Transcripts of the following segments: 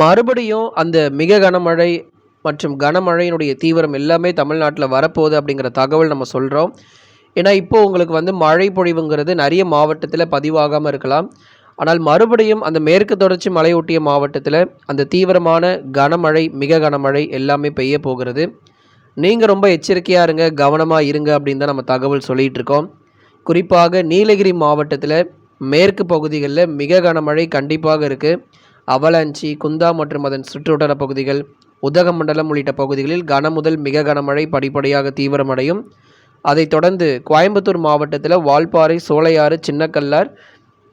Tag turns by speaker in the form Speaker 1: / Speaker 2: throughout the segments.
Speaker 1: மறுபடியும் அந்த மிக கனமழை மற்றும் கனமழையினுடைய தீவிரம் எல்லாமே தமிழ்நாட்டில் வரப்போகுது அப்படிங்கிற தகவல் நம்ம சொல்கிறோம் ஏன்னா இப்போது உங்களுக்கு வந்து மழை பொழிவுங்கிறது நிறைய மாவட்டத்தில் பதிவாகாமல் இருக்கலாம். ஆனால் மறுபடியும் அந்த மேற்கு தொடர்ச்சி மலையொட்டிய மாவட்டத்தில் அந்த தீவிரமான கனமழை மிக கனமழை எல்லாமே பெய்ய போகிறது. நீங்கள் ரொம்ப எச்சரிக்கையாக இருங்க கவனமாக இருங்க அப்படின்னு தான் நம்ம தகவல் சொல்லிகிட்டு இருக்கோம். குறிப்பாக நீலகிரி மாவட்டத்தில் மேற்கு பகுதிகளில் மிக கனமழை கண்டிப்பாக இருக்குது அவலாஞ்சி குந்தா மற்றும் அதன் சுற்றுவட்டார பகுதிகள் உதகமண்டலம் உள்ளிட்ட பகுதிகளில் கனமுதல் மிக கனமழை படிப்படியாக தீவிரமடையும். அதைத் தொடர்ந்து கோயம்புத்தூர் மாவட்டத்தில் வால்பாறை சோலையாறு சின்னக்கல்லார்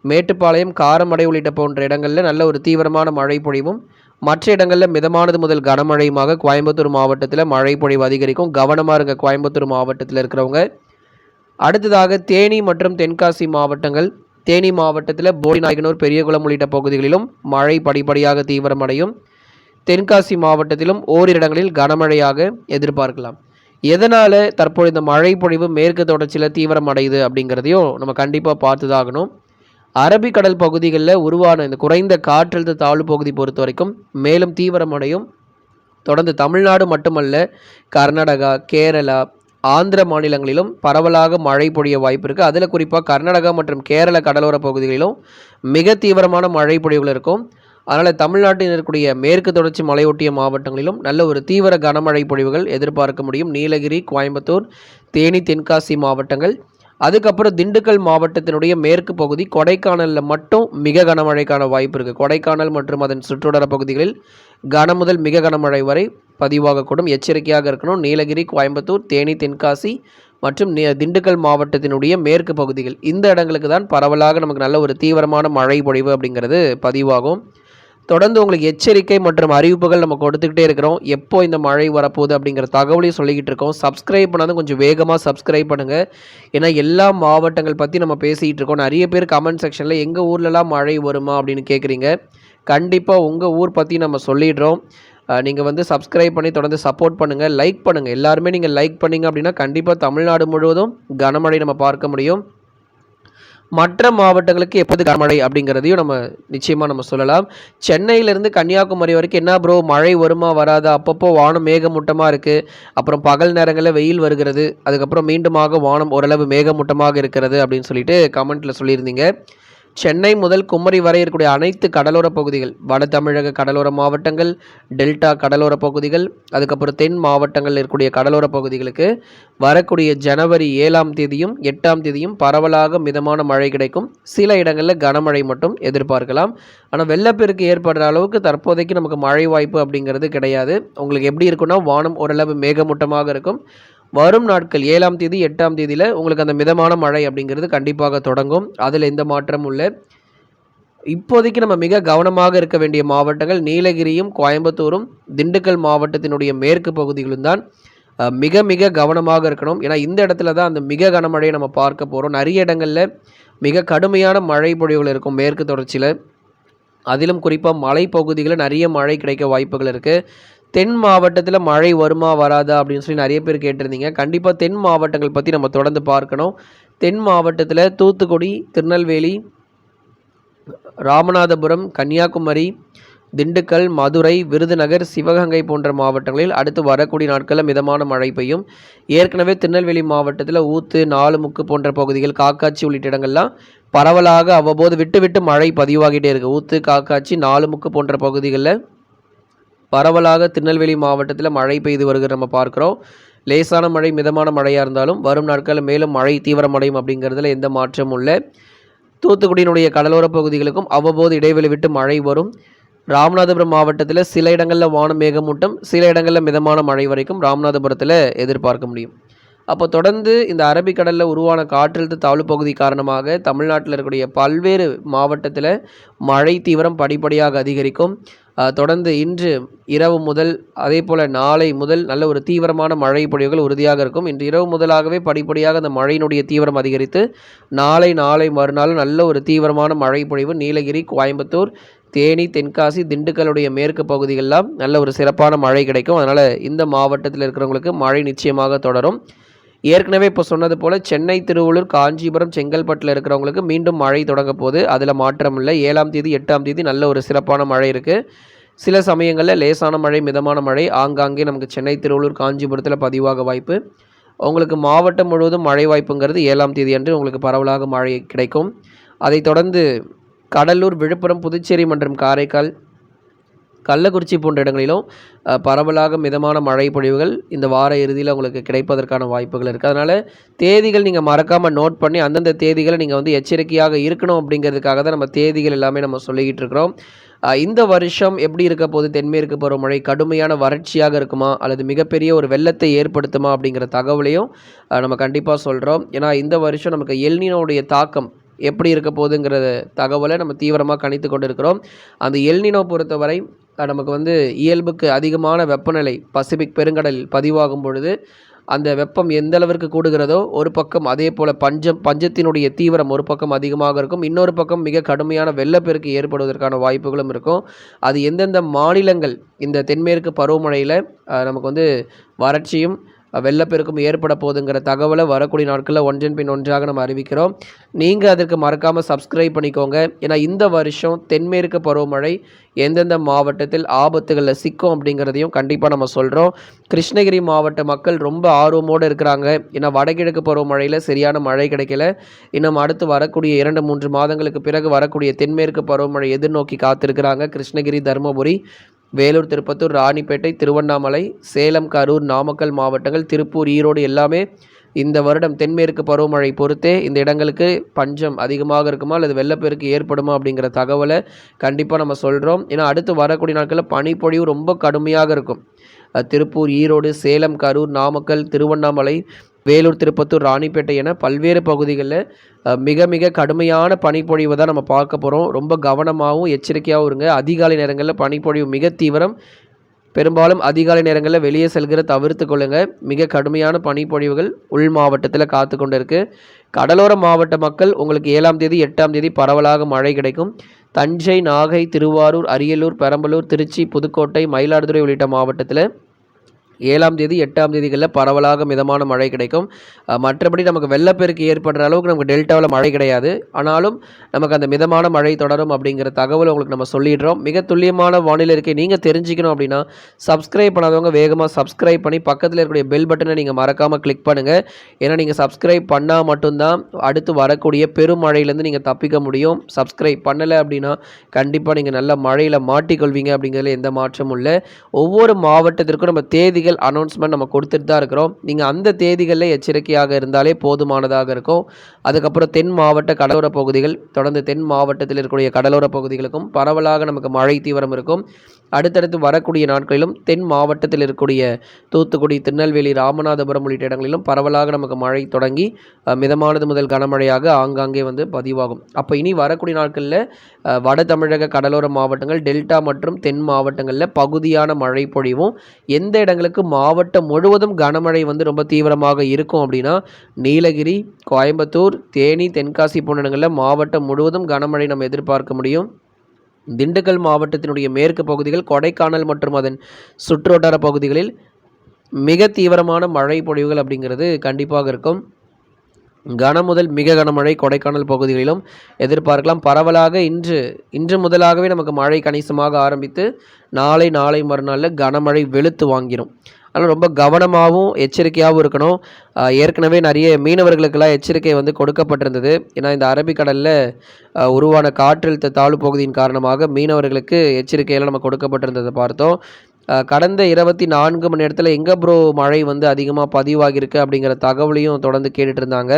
Speaker 1: மேட்டுப்பாளையம் காரமடை உள்ளிட்ட போன்ற இடங்களில் நல்ல ஒரு தீவிரமான மழை பொழிவும். மற்ற இடங்களில் மிதமானது முதல் கனமழையுமாக கோயம்புத்தூர் மாவட்டத்தில் மழை பொழிவு அதிகரிக்கும். கவனமாக இருங்க கோயம்புத்தூர் மாவட்டத்தில் இருக்கிறவங்க. அடுத்ததாக தேனி மற்றும் தென்காசி மாவட்டங்கள். தேனி மாவட்டத்தில் போடிநாயகனூர் பெரியகுளம் உள்ளிட்ட பகுதிகளிலும் மழை படிப்படியாக தீவிரமடையும். தென்காசி மாவட்டத்திலும் ஓரிரு இடங்களில் கனமழையாக எதிர்பார்க்கலாம். எதனால் தற்போது இந்த மழை பொழிவு மேற்கு தொடர்ச்சியில் தீவிரமடையுது அப்படிங்கிறதையும் நம்ம கண்டிப்பாக பார்த்துதாகணும். அரபிக்கடல் பகுதிகளில் உருவான இந்த குறைந்த காற்றழுத்த தாழ்வு பகுதி பொறுத்த வரைக்கும் மேலும் தீவிரமடையும். தொடர்ந்து தமிழ்நாடு மட்டுமல்ல கர்நாடகா கேரளா ஆந்திர மாநிலங்களிலும் பரவலாக மழை பொழிய வாய்ப்பு இருக்குது அதில் குறிப்பாக கர்நாடகா மற்றும் கேரள கடலோர பகுதிகளிலும் மிக தீவிரமான மழை பொழிவுகள் இருக்கும். அதனால் தமிழ்நாட்டில் இருக்கக்கூடிய மேற்கு தொடர்ச்சி மலையொட்டிய மாவட்டங்களிலும் நல்ல ஒரு தீவிர கனமழை பொழிவுகள் எதிர்பார்க்க முடியும். நீலகிரி கோயம்புத்தூர் தேனி தென்காசி மாவட்டங்கள். அதுக்கப்புறம் திண்டுக்கல் மாவட்டத்தினுடைய மேற்கு பகுதி கொடைக்கானலில் மட்டும் மிக கனமழைக்கான வாய்ப்பு இருக்குது கொடைக்கானல் மற்றும் அதன் சுற்றுவட்டார பகுதிகளில் கனமுதல் மிக கனமழை வரை பதிவாகக்கூடும். எச்சரிக்கையாக இருக்கணும். நீலகிரி கோயம்புத்தூர் தேனி தென்காசி மற்றும் திண்டுக்கல் மாவட்டத்தினுடைய மேற்கு பகுதிகள். இந்த இடங்களுக்கு தான் பரவலாக நமக்கு நல்ல ஒரு தீவிரமான மழை பொழிவு அப்படிங்கிறது பதிவாகும். தொடர்ந்து உங்களுக்கு எச்சரிக்கை மற்றும் அறிவிப்புகள் நம்ம கொடுத்துக்கிட்டே இருக்கிறோம். எப்போ இந்த மழை வரப்போகுது அப்படிங்கிற தகவலையும் சொல்லிக்கிட்டு இருக்கோம். சப்ஸ்கிரைப் பண்ணாலும் கொஞ்சம் வேகமாக சப்ஸ்கிரைப் பண்ணுங்கள் ஏன்னா எல்லா மாவட்டங்கள் பற்றி நம்ம பேசிகிட்டு இருக்கோம். நிறைய பேர் கமெண்ட் செக்ஷனில் எங்கள் ஊர்லலாம் மழை வருமா அப்படின்னு கேட்குறீங்க கண்டிப்பாக உங்கள் ஊர் பற்றி நம்ம சொல்லிடுறோம். நீங்கள் வந்து சப்ஸ்கிரைப் பண்ணி தொடர்ந்து சப்போர்ட் பண்ணுங்கள் லைக் பண்ணுங்கள் எல்லாருமே நீங்கள் லைக் பண்ணிங்க அப்படின்னா கண்டிப்பாக தமிழ்நாடு முழுவதும் கனமழை நம்ம பார்க்க முடியும். மற்ற மாவட்டங்களுக்கு எப்போது கனமழை அப்படிங்கிறதையும் நம்ம நிச்சயமாக நம்ம சொல்லலாம். சென்னையிலேருந்து கன்னியாகுமரி வரைக்கும் என்ன ப்ரோ மழை வருமா வராதா? அப்பப்போ வானம் மேகமூட்டமாக இருக்குது அப்புறம் பகல் நேரங்களில் வெயில் வருகிறது. அதுக்கப்புறம் மீண்டுமாக வானம் ஓரளவு மேகமூட்டமாக இருக்கிறது அப்படின்னு சொல்லிட்டு கமெண்ட்டில் சொல்லியிருந்தீங்க. சென்னை முதல் குமரி வரை இருக்கக்கூடிய அனைத்து கடலோர பகுதிகள் வட தமிழக கடலோர மாவட்டங்கள் டெல்டா கடலோர பகுதிகள் அதுக்கப்புறம் தென் மாவட்டங்களில் இருக்கக்கூடிய கடலோர பகுதிகளுக்கு வரக்கூடிய ஜனவரி ஏழாம் தேதியும் எட்டாம் தேதியும் பரவலாக மிதமான மழை கிடைக்கும். சில இடங்களில் கனமழை மட்டும் எதிர்பார்க்கலாம். ஆனால் வெள்ளப்பெருக்கு ஏற்படுற அளவுக்கு தற்போதைக்கு நமக்கு மழை வாய்ப்பு அப்படிங்கிறது கிடையாது. உங்களுக்கு எப்படி இருக்குன்னா வானம் ஓரளவு மேகமூட்டமாக இருக்கும். வரும் நாட்கள் ஏழாம் தேதி எட்டாம் தேதியில் உங்களுக்கு அந்த மிதமான மழை அப்படிங்கிறது கண்டிப்பாக தொடங்கும். அதில் எந்த மாற்றமும் இல்லை. இப்போதைக்கு நம்ம மிக கவனமாக இருக்க வேண்டிய மாவட்டங்கள் நீலகிரியும் கோயம்புத்தூரும் திண்டுக்கல் மாவட்டத்தினுடைய மேற்கு பகுதிகளும் தான் மிக மிக கவனமாக இருக்கணும். ஏன்னா இந்த இடத்துல தான் அந்த மிக கனமழையை நம்ம பார்க்க போகிறோம் நிறைய இடங்களில் மிக கடுமையான மழை பொழிவுகள் இருக்கும் மேற்கு தொடர்ச்சியில். அதிலும் குறிப்பாக மலைப்பகுதிகளில் நிறைய மழை கிடைக்க வாய்ப்புகள் இருக்குது தென் மாவட்டத்தில் மழை வருமா வராதா அப்படின்னு சொல்லி நிறைய பேர் கேட்டிருந்தீங்க. கண்டிப்பாக தென் மாவட்டங்கள் பற்றி நம்ம தொடர்ந்து பார்க்கணும். தென் மாவட்டத்தில் தூத்துக்குடி திருநெல்வேலி ராமநாதபுரம் கன்னியாகுமரி திண்டுக்கல் மதுரை விருதுநகர் சிவகங்கை போன்ற மாவட்டங்களில் அடுத்து வரக்கூடிய நாட்களில் மிதமான மழை பெய்யும். ஏற்கனவே திருநெல்வேலி மாவட்டத்தில் ஊத்து நாலுமுக்கு போன்ற பகுதிகள் காக்காட்சி உள்ளிட்ட இடங்கள்லாம் பரவலாக அவ்வப்போது விட்டு விட்டு மழை பதிவாகிட்டே இருக்குது ஊத்து காக்காட்சி நாலுமுக்கு போன்ற பகுதிகளில் பரவலாக திருநெல்வேலி மாவட்டத்தில் மழை பெய்து வருகிற நம்ம பார்க்குறோம். லேசான மழை மிதமான மழையாக இருந்தாலும் வரும் நாட்களில் மேலும் மழை தீவிரமடையும் அப்படிங்கிறதுல எந்த மாற்றமும் இல்லை. தூத்துக்குடியினுடைய கடலோர பகுதிகளுக்கும் அவ்வப்போது இடைவெளி விட்டு மழை வரும். ராமநாதபுரம் மாவட்டத்தில் சில இடங்களில் வானம் மேகமூட்டம் சில இடங்களில் மிதமான மழை வரைக்கும் ராமநாதபுரத்தில் எதிர்பார்க்க முடியும். அப்போ தொடர்ந்து இந்த அரபிக்கடலில் உருவான காற்றழுத்த தாழ்வு பகுதி காரணமாக தமிழ்நாட்டில் இருக்கக்கூடிய பல்வேறு மாவட்டத்தில் மழை தீவிரம் படிப்படியாக அதிகரிக்கும். தொடர்ந்து இன்று இரவு முதல் அதே போல் நாளை முதல் நல்ல ஒரு தீவிரமான மழை பொழிவுகள் உறுதியாக இருக்கும். இன்று இரவு முதலாகவே படிப்படியாக அந்த மழையினுடைய தீவிரம் அதிகரித்து நாளை நாளை மறுநாள் நல்ல ஒரு தீவிரமான மழை பொழிவு நீலகிரி கோயம்புத்தூர் தேனி தென்காசி திண்டுக்கலுடைய மேற்கு பகுதிகளெலாம் நல்ல ஒரு சிறப்பான மழை கிடைக்கும். அதனால் இந்த மாவட்டத்தில் இருக்கிறவங்களுக்கு மழை நிச்சயமாக தொடரும். ஏற்கனவே இப்போ சொன்னது போல் சென்னை திருவள்ளூர் காஞ்சிபுரம் செங்கல்பட்டில் இருக்கிறவங்களுக்கு மீண்டும் மழை தொடங்க போகுது. அதில் மாற்றம் இல்லை. ஏழாம் தேதி எட்டாம் தேதி நல்ல ஒரு சிறப்பான மழை இருக்குது சில சமயங்களில் லேசான மழை மிதமான மழை ஆங்காங்கே நமக்கு சென்னை திருவள்ளூர் காஞ்சிபுரத்தில் பதிவாக வாய்ப்பு. உங்களுக்கு மாவட்டம் முழுவதும் மழை வாய்ப்புங்கிறது ஏழாம் தேதி அன்று உங்களுக்கு பரவலாக மழை கிடைக்கும். அதைத் தொடர்ந்து கடலூர் விழுப்புரம் புதுச்சேரி மற்றும் காரைக்கால் கள்ளக்குறிச்சி போன்ற இடங்களிலும் பரவலாக மிதமான மழை பொழிவுகள் இந்த வார இறுதியில் உங்களுக்கு கிடைப்பதற்கான வாய்ப்புகள் இருக்குது அதனால் தேதிகள் நீங்கள் மறக்காமல் நோட் பண்ணி அந்தந்த தேதிகளை நீங்கள் வந்து எச்சரிக்கையாக இருக்கணும் அப்படிங்கிறதுக்காக தான் நம்ம தேதிகள் எல்லாமே நம்ம சொல்லிக்கிட்டு இருக்கிறோம். இந்த வருஷம் எப்படி இருக்க போகுது? தென்மேற்கு பருவமழை கடுமையான வறட்சியாக இருக்குமா? அல்லது மிகப்பெரிய ஒரு வெள்ளத்தை ஏற்படுத்துமா? அப்படிங்கிற தகவலையும் நம்ம கண்டிப்பாக சொல்கிறோம் ஏன்னா இந்த வருஷம் நமக்கு எல்னினோடைய தாக்கம் எப்படி இருக்க போகுதுங்கிற தகவலை நம்ம தீவிரமாக கணித்து கொண்டு இருக்கிறோம் அந்த எல்னினோ பொறுத்தவரை நமக்கு வந்து இயல்புக்கு அதிகமான வெப்பநிலை பசிபிக் பெருங்கடலில் பதிவாகும் பொழுது அந்த வெப்பம் எந்த அளவிற்கு கூடுகிறதோ ஒரு பக்கம் அதே போல் பஞ்சம் பஞ்சத்தினுடைய தீவிரம் ஒரு பக்கம் அதிகமாக இருக்கும். இன்னொரு பக்கம் மிக கடுமையான வெள்ளப்பெருக்கு ஏற்படுவதற்கான வாய்ப்புகளும் இருக்கும். அது எந்தெந்த மாநிலங்கள் இந்த தென்மேற்கு பருவமழையில் நமக்கு வந்து வறட்சியும் வெள்ளப்பெருக்கும் ஏற்பட போகுதுங்கிற தகவலை வரக்கூடிய நாட்களில் ஒன்றன் பின் ஒன்றாக நம்ம அறிவிக்கிறோம். நீங்கள் அதற்கு மறக்காமல் சப்ஸ்கிரைப் பண்ணிக்கோங்க. ஏன்னா இந்த வருஷம் தென்மேற்கு பருவமழை எந்தெந்த மாவட்டத்தில் ஆபத்துகளில் சிக்கும் அப்படிங்கிறதையும் கண்டிப்பாக நம்ம சொல்கிறோம் கிருஷ்ணகிரி மாவட்ட மக்கள் ரொம்ப ஆர்வமோடு இருக்கிறாங்க. ஏன்னா வடகிழக்கு பருவமழையில் சரியான மழை கிடைக்கல. இன்னும் அடுத்து வரக்கூடிய இரண்டு மூன்று மாதங்களுக்கு பிறகு வரக்கூடிய தென்மேற்கு பருவமழை எதிர்நோக்கி காத்திருக்கிறாங்க கிருஷ்ணகிரி தருமபுரி. வேலூர் திருப்பத்தூர் ராணிப்பேட்டை திருவண்ணாமலை சேலம் கரூர் நாமக்கல் மாவட்டங்கள் திருப்பூர் ஈரோடு எல்லாமே இந்த வருடம் தென்மேற்கு பருவமழை பொறுத்தே இந்த இடங்களுக்கு பஞ்சம் அதிகமாக இருக்குமா அல்லது வெள்ளப்பெருக்கு ஏற்படுமா அப்படிங்கிற தகவலை கண்டிப்பாக நம்ம சொல்கிறோம் ஏன்னா அடுத்து வரக்கூடிய நாட்களில் பனிப்பொழிவு ரொம்ப கடுமையாக இருக்கும். திருப்பூர் ஈரோடு சேலம் கரூர் நாமக்கல் திருவண்ணாமலை வேலூர் திருப்பத்தூர் ராணிப்பேட்டை என பல்வேறு பகுதிகளில் மிக மிக கடுமையான பனிப்பொழிவை தான் நம்ம பார்க்க போகிறோம் ரொம்ப கவனமாகவும் எச்சரிக்கையாகவும் இருங்க. அதிகாலை நேரங்களில் பனிப்பொழிவு மிக தீவிரம். பெரும்பாலும் அதிகாலை நேரங்களில் வெளியே செல்கிற தவிர்த்து கொள்ளுங்க. மிக கடுமையான பனிப்பொழிவுகள் உள் மாவட்டத்தில் காத்து கொண்டு இருக்கு கடலோர மாவட்ட மக்கள் உங்களுக்கு ஏழாம் தேதி எட்டாம் தேதி பரவலாக மழை கிடைக்கும். தஞ்சை நாகை திருவாரூர் அரியலூர் பெரம்பலூர் திருச்சி புதுக்கோட்டை மயிலாடுதுறை உள்ளிட்ட மாவட்டத்தில் ஏழாம் தேதி எட்டாம் தேதிகளில் பரவலாக மிதமான மழை கிடைக்கும். மற்றபடி நமக்கு வெள்ளப்பெருக்கு ஏற்படுற அளவுக்கு நமக்கு டெல்டாவில் மழை கிடையாது. ஆனாலும் நமக்கு அந்த மிதமான மழை தொடரும் அப்படிங்கிற தகவல் உங்களுக்கு நம்ம சொல்லிடுறோம். மிக துல்லியமான வானிலை இருக்கை நீங்கள் தெரிஞ்சுக்கணும் அப்படின்னா சப்ஸ்கிரைப் பண்ணாதவங்க வேகமாக சப்ஸ்கிரைப் பண்ணி பக்கத்தில் இருக்கக்கூடிய பெல் பட்டனை நீங்கள் மறக்காமல் கிளிக் பண்ணுங்கள் ஏன்னா நீங்கள் சப்ஸ்கிரைப் பண்ணால் மட்டும்தான் அடுத்து வரக்கூடிய பெருமழையிலேருந்து நீங்கள் தப்பிக்க முடியும். சப்ஸ்கிரைப் பண்ணலை அப்படின்னா கண்டிப்பாக நீங்கள் நல்ல மழையில் மாட்டிக்கொள்வீங்க அப்படிங்கிறதுல எந்த மாற்றமும் இல்லை. ஒவ்வொரு மாவட்டத்திற்கும் நம்ம தேதிகள் அனௌன்ஸ்மெண்ட் நம்ம கொடுத்துட்டு தான் இருக்கிறோம். நீங்கள் அந்த தேதிகளில் எச்சரிக்கையாக இருந்தாலே போதுமானதாக இருக்கும். அதுக்கப்புறம் தென் மாவட்ட கடலோர பகுதிகள் தொடர்ந்து தென் மாவட்டத்தில் இருக்கக்கூடிய கடலோர பகுதிகளுக்கும் பரவலாக நமக்கு மழை தீவிரம் இருக்கும். அடுத்தடுத்து வரக்கூடிய நாட்களிலும் தென் மாவட்டத்தில் இருக்கக்கூடிய தூத்துக்குடி திருநெல்வேலி ராமநாதபுரம் உள்ளிட்ட இடங்களிலும் பரவலாக நமக்கு மழை தொடங்கி மிதமானது முதல் கனமழையாக ஆங்காங்கே வந்து பதிவாகும். அப்போ இனி வரக்கூடிய நாட்களில் வட தமிழக கடலோர மாவட்டங்கள் டெல்டா மற்றும் தென் மாவட்டங்களில் பகுதியான மழை பொழிவும். எந்த இடங்களுக்கு மாவட்டம் முழுவதும் கனமழை வந்து ரொம்ப தீவிரமாக இருக்கும் அப்படின்னா நீலகிரி கோயம்புத்தூர் தேனி தென்காசி போன்ற இடங்களில் மாவட்டம் முழுவதும் கனமழை நம்ம எதிர்பார்க்க முடியும். திண்டுக்கல் மாவட்டத்தினுடைய மேற்கு பகுதிகள் கொடைக்கானல் மற்றும் அதன் சுற்றுவட்டார பகுதிகளில் மிக தீவிரமான மழை பொழிவுகள் அப்படிங்கிறது கண்டிப்பாக இருக்கும். கன முதல் மிக கனமழை கொடைக்கானல் பகுதிகளிலும் எதிர்பார்க்கலாம். பரவலாக இன்று இன்று முதலாகவே நமக்கு மழை கணிசமாக ஆரம்பித்து நாளை நாளை மறுநாளில் கனமழை வெளுத்து வாங்கிடும் அதனால் ரொம்ப கவனமாகவும் எச்சரிக்கையாகவும் இருக்கணும். ஏற்கனவே நிறைய மீனவர்களுக்கெல்லாம் எச்சரிக்கை வந்து கொடுக்கப்பட்டிருந்தது. ஏன்னா இந்த அரபிக்கடலில் உருவான காற்றழுத்த தாழ்வு பகுதியின் காரணமாக மீனவர்களுக்கு எச்சரிக்கையெல்லாம் நம்ம கொடுக்கப்பட்டிருந்ததை பார்த்தோம். கடந்த இருபத்தி நான்கு மணி நேரத்தில் எங்கே ப்ரோ மழை வந்து அதிகமாக பதிவாகியிருக்கு அப்படிங்கிற தகவலையும் தொடர்ந்து கேட்டுட்டு இருந்தாங்க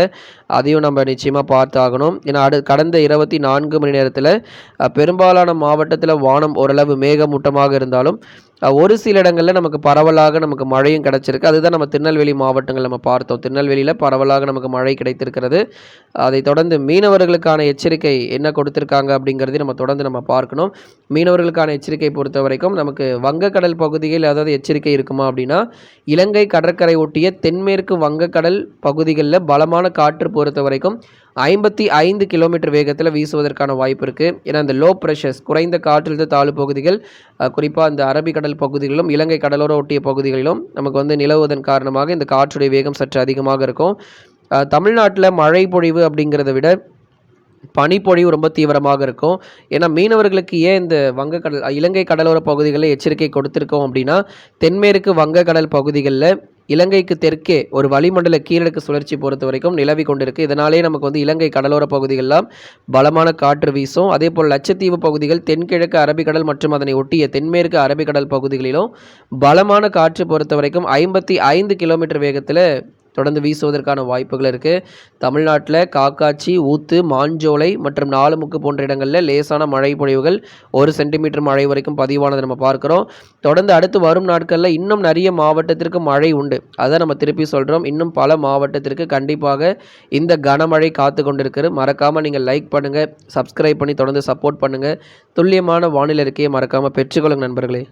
Speaker 1: அதையும் நம்ம நிச்சயமாக பார்த்து ஆகணும் ஏன்னா அடு கடந்த இருபத்தி நான்கு மணி நேரத்தில் பெரும்பாலான மாவட்டத்தில் வானம் ஓரளவு மேகமூட்டமாக இருந்தாலும் ஒரு சில இடங்களில் நமக்கு பரவலாக நமக்கு மழையும் கிடச்சிருக்கு. அதுதான் நம்ம திருநெல்வேலி மாவட்டங்கள் நம்ம பார்த்தோம். திருநெல்வேலியில் பரவலாக நமக்கு மழை கிடைத்திருக்கிறது. அதை தொடர்ந்து மீனவர்களுக்கான எச்சரிக்கை என்ன கொடுத்துருக்காங்க அப்படிங்கிறதையும் நம்ம தொடர்ந்து நம்ம பார்க்கணும். மீனவர்களுக்கான எச்சரிக்கை பொறுத்த வரைக்கும் நமக்கு வங்கக்கடல் பகுதியில் ஏதாவது எச்சரிக்கை இருக்குமா அப்படின்னா இலங்கை கடற்கரை ஒட்டிய தென்மேற்கு வங்கக்கடல் பகுதிகளில் பலமான காற்று பொறுத்த வரைக்கும் ஐம்பத்தி ஐந்து கிலோமீட்டர் வேகத்தில் வீசுவதற்கான வாய்ப்பு இருக்குது ஏன்னா இந்த லோ ப்ரெஷர்ஸ் குறைந்த காற்றழுத்த தாழ்வு பகுதிகள் குறிப்பாக இந்த அரபிக்கடல் பகுதிகளிலும் இலங்கை கடலோர ஒட்டிய பகுதிகளிலும் நமக்கு வந்து நிலவுவதன் காரணமாக இந்த காற்றுடைய வேகம் சற்று அதிகமாக இருக்கும். தமிழ்நாட்டில் மழை பொழிவு அப்படிங்கிறத விட பனிப்பொழிவு ரொம்ப தீவிரமாக இருக்கும். ஏன்னா மீனவர்களுக்கு ஏன் இந்த வங்கக்கடல் இலங்கை கடலோர பகுதிகளில் எச்சரிக்கை கொடுத்துருக்கோம் அப்படின்னா தென்மேற்கு வங்கக்கடல் பகுதிகளில் இலங்கைக்கு தெற்கே ஒரு வளிமண்டல கீழடுக்கு சுழற்சி பொறுத்த வரைக்கும் நிலவி கொண்டிருக்கு. இதனாலே நமக்கு வந்து இலங்கை கடலோர பகுதிகளெலாம் பலமான காற்று வீசும். அதே போல் லட்சத்தீவு பகுதிகள் தென்கிழக்கு அரபிக்கடல் மற்றும் அதனை ஒட்டிய தென்மேற்கு அரபிக்கடல் பகுதிகளிலும் பலமான காற்று பொறுத்த வரைக்கும் ஐம்பத்தி ஐந்து கிலோமீட்டர் வேகத்தில் தொடர்ந்து வீசுவதற்கான வாய்ப்புகள் இருக்குது தமிழ்நாட்டில் காக்காச்சி ஊத்து மாஞ்சோலை மற்றும் நாலுமுக்கு போன்ற இடங்களில் லேசான மழை பொழிவுகள் ஒரு சென்டிமீட்டர் மழை வரைக்கும் பதிவானதை நம்ம பார்க்குறோம். தொடர்ந்து அடுத்து வரும் நாட்களில் இன்னும் நிறைய மாவட்டத்திற்கு மழை உண்டு. அதை நம்ம திருப்பி சொல்கிறோம் இன்னும் பல மாவட்டத்திற்கு கண்டிப்பாக இந்த கனமழை காத்து கொண்டிருக்கிறது. மறக்காமல் நீங்கள் லைக் பண்ணுங்கள் சப்ஸ்கிரைப் பண்ணி தொடர்ந்து சப்போர்ட் பண்ணுங்கள் துல்லியமான வானிலை இருக்கையை மறக்காமல் பெற்றுக்கொள்ளுங்க நண்பர்களே.